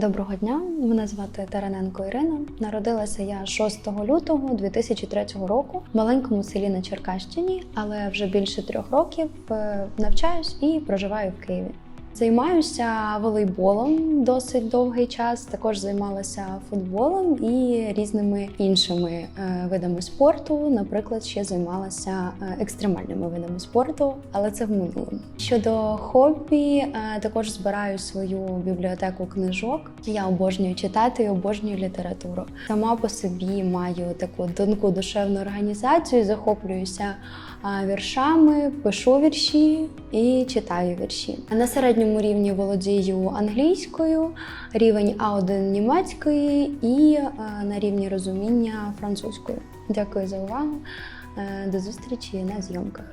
Доброго дня, мене звати Тараненко Ірина. Народилася я 6 лютого 2003 року в маленькому селі на Черкащині, але вже більше трьох років е, навчаюсь і проживаю в Києві. Займаюся волейболом досить довгий час. Також займалася футболом і різними іншими е, видами спорту. Наприклад, ще займалася е, екстремальними видами спорту, але це в минулому. Щодо хобі, е, також збираю свою бібліотеку книжок. Я обожнюю читати і обожнюю літературу. Сама по собі маю таку тонку душевну організацію, захоплююся віршами, пишу вірші і читаю вірші. На середньому рівні володію англійською, рівень А1 німецької і на рівні розуміння французькою. Дякую за увагу. Е, До зустрічі на зйомках.